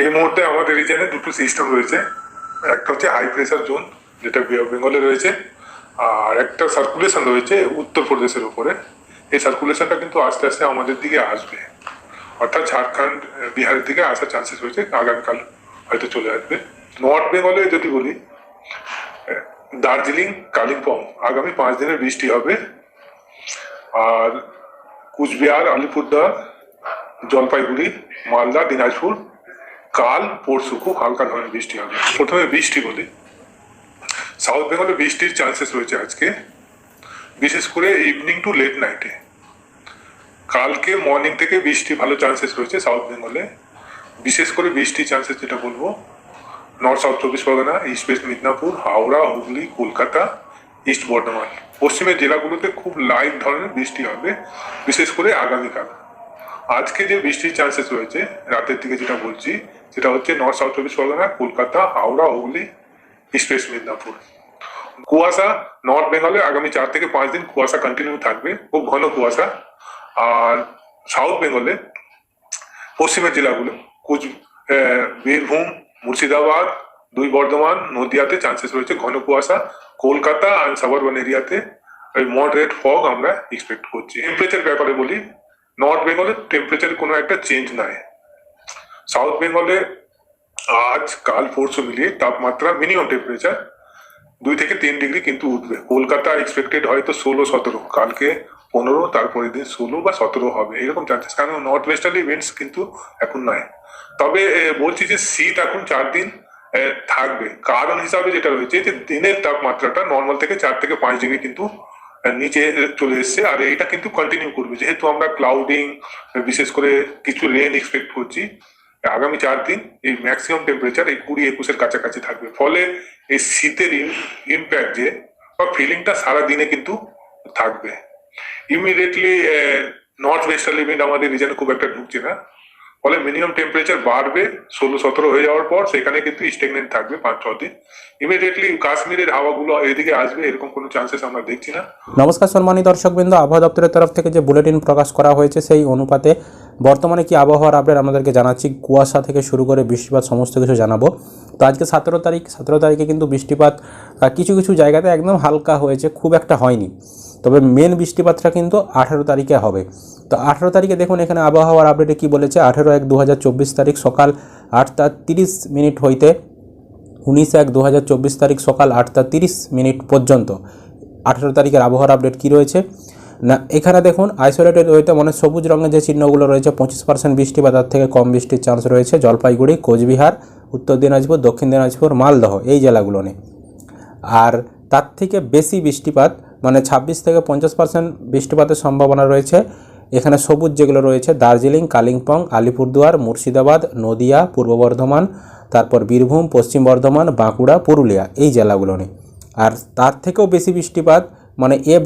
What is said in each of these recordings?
এই মুহূর্তে আমাদের রিজনে দুটো সিস্টেম রয়েছে। একটা হচ্ছে হাই প্রেসার জোন যেটা বেঙ্গলে রয়েছে, আর একটা সার্কুলেশন রয়েছে উত্তরপ্রদেশের উপরে। এই সার্কুলেশনটা কিন্তু আস্তে আস্তে আমাদের দিকে আসবে। অর্থাৎ ঝাড়খণ্ড, বিহারের দিকে আসার চান্সেস রয়েছে, আগামীকাল হয়তো চলে আসবে। নর্থ বেঙ্গলে যদি বলি, দার্জিলিং, কালিম্পং, আগামী পাঁচ দিনের বৃষ্টি হবে। আর কুচবিহার, আলিপুরদুয়ার, জলপাইগুড়ি, মালদা, দিনাজপুর কাল পরশু খুব হালকা ধরনের বৃষ্টি হবে। প্রথমে বৃষ্টি বলি। সাউথ বেঙ্গলে বৃষ্টির চান্সেস রয়েছে আজকে। বিশেষ করে ইভিনিং টু লেট নাইটে কালকে মর্নিং থেকে বৃষ্টি ভালো চান্সেস রয়েছে সাউথ বেঙ্গলে বিশেষ করে বৃষ্টির চান্সেস যেটা বলব নর্থ সাউথ চব্বিশ Pargana east west Midnapore Howrah, Hooghly, Kolkata east Bardhaman পশ্চিমের জেলাগুলোতে খুব লাইট ধরনের বৃষ্টি হবে, বিশেষ করে আগামীকাল। আজকে যে বৃষ্টির চান্সেস রয়েছে, রাতের দিকে যেটা বলছি, সেটা হচ্ছে নর্থ সাউথ চব্বিশ পরগনা, কলকাতা, হাওড়া, হুগলি ইস্ট মিদনাপুর কুয়াশা নর্থ বেঙ্গলে আগামী চার থেকে পাঁচ দিন কুয়াশা কন্টিনিউ থাকবে, খুব ঘন কুয়াশা। আর সাউথ বেঙ্গলে পশ্চিমের জেলাগুলো, কুচ বীরভূম, মুর্শিদাবাদ, দুই বর্ধমান, নদিয়াতে চান্সেস রয়েছে ঘন কুয়াশা। কলকাতা অ্যান্ড সাবারবান এরিয়াতে ওই মডারেট ফগ আমরা এক্সপেক্ট করছি। টেম্পারেচার ব্যাপারে বলি নর্থ বেঙ্গলে টেম্পারেচার কোনো একটা চেঞ্জ নাই। সাউথ বেঙ্গলে আজ, কাল, পরশু মিলিয়ে তাপমাত্রা মিনিমাম টেম্পারেচার দুই থেকে তিন ডিগ্রি কিন্তু উঠবে। কলকাতা এক্সপেক্টেড হয়তো ষোলো, সতেরো। কালকে পনেরো, তারপরের দিন ষোলো বা সতেরো হবে। এরকম চান্সেস কারণ নর্থ ওয়েস্টার্লি উইন্ডস কিন্তু এখন নাই। তবে বলছি যে শীত এখন চার দিন থাকবে। কারণ হিসাবে যেটা রয়েছে যে দিনের তাপমাত্রাটা নর্মাল থেকে চার থেকে পাঁচ ডিগ্রি কিন্তু নিচে চলে এসছে, আর এটা কিন্তু কন্টিনিউ করবে। যেহেতু আমরা ক্লাউডিং বিশেষ করে কিছু রেন এক্সপেক্ট করছি, আগামী চার দিন এই ম্যাক্সিমাম টেম্পারেচার এই কুড়ি একুশের কাছাকাছি থাকবে। ফলে এই শীতের ইম্প্যাক্ট যে, বা ফিলিংটা সারা দিনে কিন্তু থাকবে। ইমিডিয়েটলি নর্থ ওয়েস্টার্লি উইন্ড আমাদের রিজনে খুব একটা ঢুকছে না। ফলে মিনিমাম টেম্পারেচার বাড়বে, ষোলো সতেরো হয়ে যাওয়ার পর সেখানে কিন্তু স্টেগনেন্ট থাকবে পাঁচ, ছ দিন। ইমিডিয়েটলি কাশ্মীরের হাওয়াগুলো এদিকে আসবে, এরকম কোনো চান্সেস আমরা দেখছি না। নমস্কার সম্মানিত দর্শকবৃন্দ, আবহাওয়া দপ্তরের তরফ থেকে যে বুলেটিন প্রকাশ করা হয়েছে সেই অনুপাতে বর্তমানে কি আবহাওয়ার আপডেট আমাদেরকে জানাচ্ছি, কুয়াশা থেকে শুরু করে বৃষ্টিপাত সমস্ত কিছু জানাব। তো আজকে সতেরো তারিখ, সতেরো তারিখে কিন্তু বৃষ্টিপাত কিছু কিছু জায়গাতে একদম হালকা হয়েছে, খুব একটা হয়নি। তবে মেন বৃষ্টিপাতটা কিন্তু আঠেরো তারিখে হবে। তো আঠেরো তারিখে দেখুন, এখানে আবহাওয়ার আপডেটে কি বলেছে? আঠেরো এক দু তারিখ সকাল আটটা তিরিশ মিনিট হইতে উনিশ এক দু তারিখ সকাল আটটা তিরিশ মিনিট পর্যন্ত। আঠেরো তারিখের আবহাওয়ার আপডেট কী রয়েছে? না, এখানে দেখুন আইসোলেটেড ওয়েতে মানে সবুজ রঙের যে চিহ্নগুলো রয়েছে, পঁচিশ পার্সেন্ট বৃষ্টি বা তার থেকে কম বৃষ্টির চান্স রয়েছে জলপাইগুড়ি, কোচবিহার, উত্তর দিনাজপুর, দক্ষিণ দিনাজপুর, মালদহ, এই জেলাগুলো নিয়ে আর তার থেকে বেশি বৃষ্টিপাত মানে ছাব্বিশ থেকে পঞ্চাশ পার্সেন্ট বৃষ্টিপাতের সম্ভাবনা রয়েছে। এখানে সবুজ যেগুলো রয়েছে, দার্জিলিং, কালিম্পং, আলিপুরদুয়ার, মুর্শিদাবাদ, নদিয়া, পূর্ব বর্ধমান, তারপর বীরভূম, পশ্চিম বর্ধমান, বাঁকুড়া, পুরুলিয়া, এই জেলাগুলো নিয়ে। আর তার থেকেও বেশি বৃষ্টিপাত মানে এফ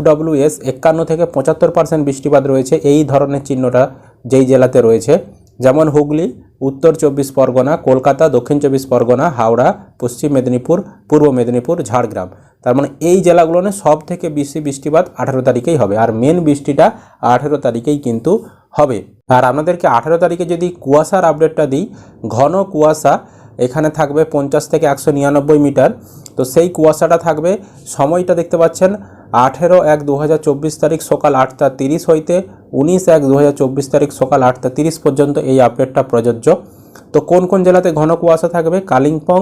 এস একান্ন থেকে পঁচাত্তর পার্সেন্ট বৃষ্টিপাত রয়েছে। এই ধরনের চিহ্নটা যেই জেলাতে রয়েছে যেমন হুগলি, উত্তর চব্বিশ পরগনা, কলকাতা, দক্ষিণ চব্বিশ পরগনা, হাওড়া, পশ্চিম মেদিনীপুর, পূর্ব মেদিনীপুর, ঝাড়গ্রাম। তার মানে এই জেলাগুলোনে সব থেকে বেশি বৃষ্টিপাত আঠেরো তারিখেই হবে। আর মেন বৃষ্টিটা আঠেরো তারিখেই কিন্তু হবে। আর আপনাদেরকে আঠেরো তারিখে যদি কুয়াশার আপডেটটা দিই, ঘন কুয়াশা এখানে থাকবে পঞ্চাশ থেকে একশো নিরানব্বই মিটার। তো সেই কুয়াশাটা থাকবে, সময়টা দেখতে পাচ্ছেন আঠেরো এক দু তারিখ সকাল আটটা তিরিশ হইতে উনিশ এক দু তারিখ সকাল আটটা তিরিশ পর্যন্ত এই আপডেটটা প্রযোজ্য। তো কোন কোন জেলাতে ঘন কুয়াশা থাকবে? কালিম্পং,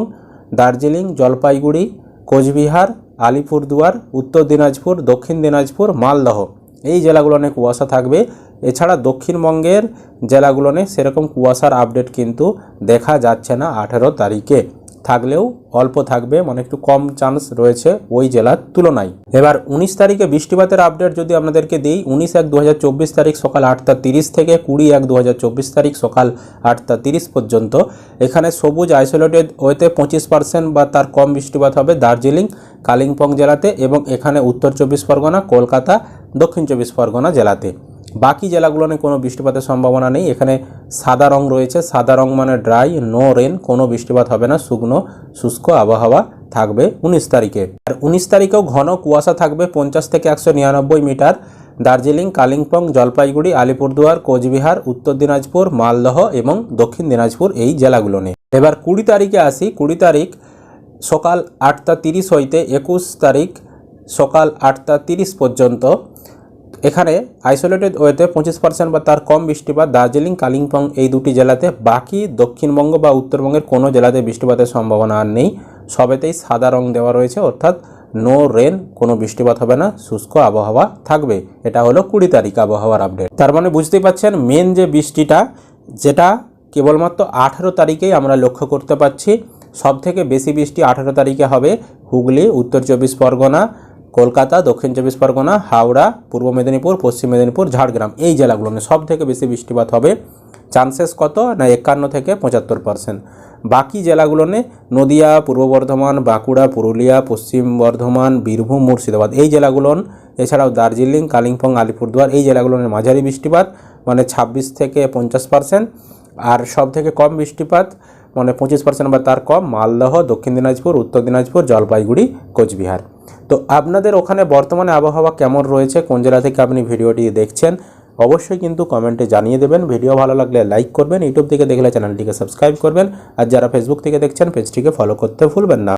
দার্জিলিং, জলপাইগুড়ি, কোচবিহার, আলিপুরদুয়ার, উত্তর দিনাজপুর, দক্ষিণ দিনাজপুর, মালদহ। এই জেলাগুলোনে কুয়াশা থাকবে। এছাড়া দক্ষিণবঙ্গের জেলাগুলোনে সেরকম কুয়াশার আপডেট কিন্তু দেখা যাচ্ছে না আঠেরো তারিখে। থাকলেও অল্প থাকবে মানে একটু কম চান্স রয়েছে ওই জেলার তুলনায়। এবার উনিশ তারিখে বৃষ্টিপাতের আপডেট যদি আপনাদেরকে দিই, উনিশ এক দু তারিখ সকাল আটটা তিরিশ থেকে কুড়ি এক দু তারিখ সকাল আটটা তিরিশ পর্যন্ত। এখানে সবুজ আইসোলেটেড ওয়েতে পঁচিশ পার্সেন্ট বা তার কম বৃষ্টিপাত হবে দার্জিলিং, কালিম্পং জেলাতে এবং এখানে উত্তর চব্বিশ পরগনা, কলকাতা, দক্ষিণ চব্বিশ পরগনা জেলাতে। বাকি জেলাগুলোনে কোনো বৃষ্টিপাতের সম্ভাবনা নেই। এখানে সাদা রং রয়েছে। সাদা রং মানে ড্রাই, নো রেন, কোনো বৃষ্টিপাত হবে না। শুকনো, শুষ্ক আবহাওয়া থাকবে উনিশ তারিখে। আর উনিশ তারিখেও ঘন কুয়াশা থাকবে পঞ্চাশ থেকে একশো নিরানব্বই মিটার। দার্জিলিং, কালিম্পং, জলপাইগুড়ি, আলিপুরদুয়ার, কোচবিহার, উত্তর দিনাজপুর, মালদহ এবং দক্ষিণ দিনাজপুর এই জেলাগুলো নিয়ে। এবার কুড়ি তারিখে আসি। কুড়ি তারিখ সকাল আটটা তিরিশ হইতে একুশ তারিখ সকাল আটটা তিরিশ পর্যন্ত। এখানে আইসোলেটেড ওয়েতে পঁচিশ পার্সেন্ট বা তার কম বৃষ্টিপাত দার্জিলিং, কালিম্পং এই দুটি জেলাতে, বাকি দক্ষিণবঙ্গ বা উত্তরবঙ্গের কোনো জেলাতে বৃষ্টিপাতের সম্ভাবনা আর নেই। সবেতেই সাদা রং দেওয়া রয়েছে, অর্থাৎ নো রেন কোনো বৃষ্টিপাত হবে না, শুষ্ক আবহাওয়া থাকবে। এটা হলো কুড়ি তারিখ আবহাওয়ার আপডেট তার মানে বুঝতেই পারছেন মেন যে বৃষ্টিটা, যেটা কেবলমাত্র আঠারো তারিখেই আমরা লক্ষ্য করতে পারছি সব থেকে বেশি বৃষ্টি আঠারো তারিখে হবে হুগলি, উত্তর চব্বিশ পরগনা কলকাতা, দক্ষিণ চব্বিশ পরগনা, হাওড়া, পূর্ব মেদিনীপুর, পশ্চিম মেদিনীপুর, ঝাড়গ্রাম। এই জেলাগুলো সব থেকে বেশি বৃষ্টিপাত হবে। চান্সেস কত? না, একান্ন থেকে পঁচাত্তর পার্সেন্ট বাকি জেলাগুলো নদিয়া, পূর্ব বর্ধমান, বাঁকুড়া, পুরুলিয়া, পশ্চিম বর্ধমান, বীরভূম, মুর্শিদাবাদ এই জেলাগুলো এছাড়াও দার্জিলিং, কালিম্পং, আলিপুরদুয়ার এই জেলাগুলোর মাঝারি বৃষ্টিপাত মানে ছাব্বিশ থেকে পঞ্চাশ পার্সেন্ট আর সব থেকে কম বৃষ্টিপাত মানে পঁচিশ পার্সেন্ট বা তার কম, মালদহ, দক্ষিণ দিনাজপুর, উত্তর দিনাজপুর, জলপাইগুড়ি, কোচবিহার। তো আপনাদের ওখানে বর্তমানে আবহাওয়া কেমন রয়েছে, কোন জেলা থেকে আপনি ভিডিওটি দেখছেন, অবশ্যই কিন্তু কমেন্টে জানিয়ে দেবেন। ভিডিও ভালো লাগলে লাইক করবেন, ইউটিউব থেকে দেখলে চ্যানেলটিকে সাবস্ক্রাইব করবেন। আর যারা ফেসবুক থেকে দেখছেন, পেজটিকে ফলো করতে ভুলবেন না।